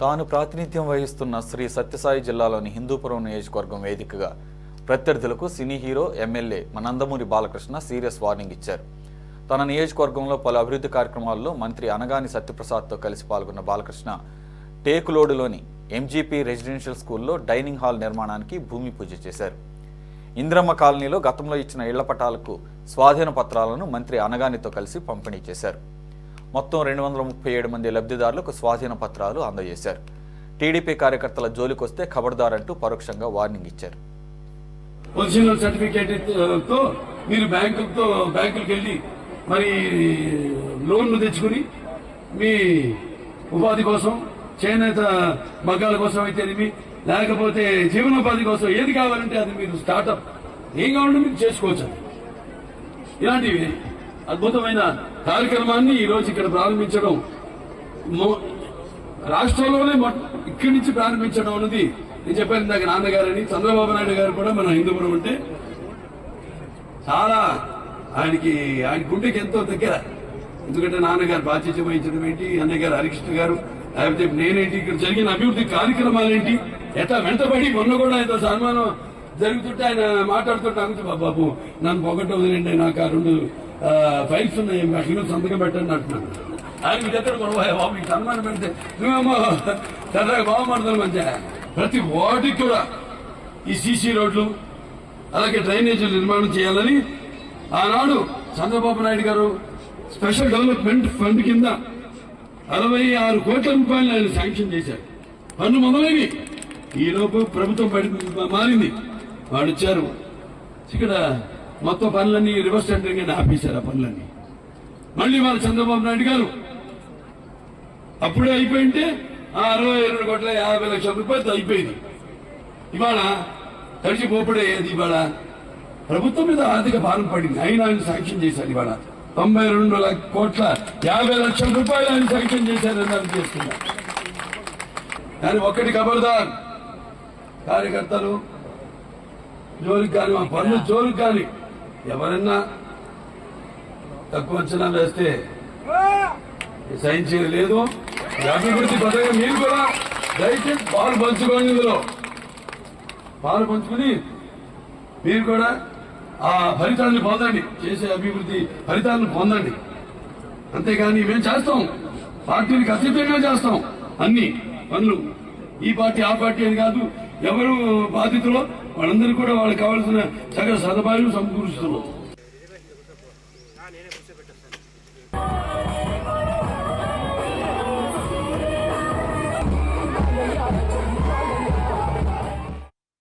తాను ప్రాతినిధ్యం వహిస్తున్న శ్రీ సత్యసాయి జిల్లాలోని హిందూపురం నియోజకవర్గం వేదికగా ప్రత్యర్థులకు సినీ హీరో ఎమ్మెల్యే మనందమూరి బాలకృష్ణ సీరియస్ వార్నింగ్ ఇచ్చారు. తన నియోజకవర్గంలో పలు అభివృద్ధి కార్యక్రమాల్లో మంత్రి అనగాని సత్యప్రసాద్తో కలిసి పాల్గొన్న బాలకృష్ణ టేకులోడులోని ఎంజీపీ రెసిడెన్షియల్ స్కూల్లో డైనింగ్ హాల్ నిర్మాణానికి భూమి పూజ చేశారు. ఇంద్రమ్మ కాలనీలో గతంలో ఇచ్చిన ఇళ్ళ పటాలకు స్వాధీన పత్రాలను మంత్రి అనగానితో కలిసి పంపిణీ చేశారు. మొత్తం రెండు వందల ముప్పై ఏడు మంది లబ్ధిదారులకు స్వాధీన పత్రాలు అందజేశారు. టీడీపీ కార్యకర్తల జోలికొస్తే ఖబర్దారంటూ పరోక్షంగా వార్నింగ్ ఇచ్చారు. ఒరిజినల్ సర్టిఫికేట్తో మీరు బ్యాంకుతో బ్యాంకులకు వెళ్ళి మరి లోన్లు తెచ్చుకుని మీ ఉపాధి కోసం చేనేత మగ్గాల కోసం అయితేనేమి లేకపోతే జీవనోపాధి కోసం ఏది కావాలంటే అది మీరు స్టార్ట్అప్ ఏం కావాలంటే మీరు చేసుకోవచ్చు ఇలాంటివి అద్భుతమైన కార్యక్రమాన్ని ఈ రోజు ఇక్కడ ప్రారంభించడం రాష్ట్రంలోనే ఇక్కడి నుంచి ప్రారంభించడం అన్నది నేను చెప్పాను ఇందాక నాన్నగారని చంద్రబాబు నాయుడు గారు కూడా మన హిందూపురం అంటే చాలా ఆయనకి ఆయన గుండెకి ఎంతో దగ్గర. ఎందుకంటే నాన్నగారు బాధ్యత వహించడం ఏంటి అన్నయ్య గారు హరికృష్ణ గారు లేకపోతే నేనేంటి ఇక్కడ జరిగిన అభివృద్ధి కార్యక్రమాలేంటి ఎట్లా వెంటబడి మొన్న కూడా ఏదో సన్మానం జరుగుతుంటే ఆయన మాట్లాడుతుంటే అనుకుంటే బాబు నన్ను పొగట్టం వదిలేండి నాకు ఆ రెండు ఫైల్స్ ఉన్నాయి. అక్కడ సంతకం పెట్టండి అంటున్నాను ఆయన మీ దగ్గర బాబు మీకు సన్మానం పెడితే. నువ్వేమో సరదాగా బాగుపడతాను మంచిగా. ప్రతి వాటికి కూడా ఈ సీసీ రోడ్లు అలాగే డ్రైనేజీలు నిర్మాణం చేయాలని ఆనాడు చంద్రబాబు నాయుడు గారు స్పెషల్ డెవలప్మెంట్ ఫండ్ కింద అరవై ఆరు కోట్ల రూపాయలు ఆయన శాంక్షన్ చేశారు. పన్ను మొదలైనవి. ఈలోపు ప్రభుత్వం పడి మారింది. వాడు వచ్చారు ఇక్కడ మొత్తం పనులన్నీ రివర్స్ టెండరింగ్ అని ఆపేశారు ఆ పనులన్నీ. మళ్ళీ వాళ్ళ చంద్రబాబు నాయుడు గారు అప్పుడే అయిపోయింటే ఆ అరవై రెండు కోట్ల యాభై లక్షల రూపాయలతో అయిపోయింది. ఇవాళ తడిచి పోపడే ఇవాళ ప్రభుత్వం మీద ఆర్థిక భారం పడింది. అయినా ఆయన శాంక్షన్ చేశారు ఇవాళ. తొంభై రెండు కోట్ల యాభై లక్షల రూపాయలు ఆయన శాంక్షన్ చేశారని అని చేస్తున్నా కానీ ఒక్కటి ఖబర్దార్ కార్యకర్తలు జోలికి కానీ మా పనులు జోలికి కానీ ఎవరన్నా తక్కువ అంచనా వేస్తే సహించేది లేదు. అభివృద్ధి పథకం మీరు కూడా దయచేసి పాలు పంచుకోండి ఇందులో. పాలు పంచుకుని మీరు కూడా ఆ ఫలితాన్ని పొందండి. చేసే అభివృద్ధి ఫలితాలను పొందండి. అంతేగాని మేము చేస్తాం. పార్టీలకు అతీతంగా చేస్తాం. అన్ని పనులు. ఈ పార్టీ ఆ పార్టీ అని కాదు ఎవరు బాధితులో? వాళ్ళందరూ కూడా వాళ్ళకి కావాల్సిన సగ సదుపాయాలు సమకూరుస్తున్నారు.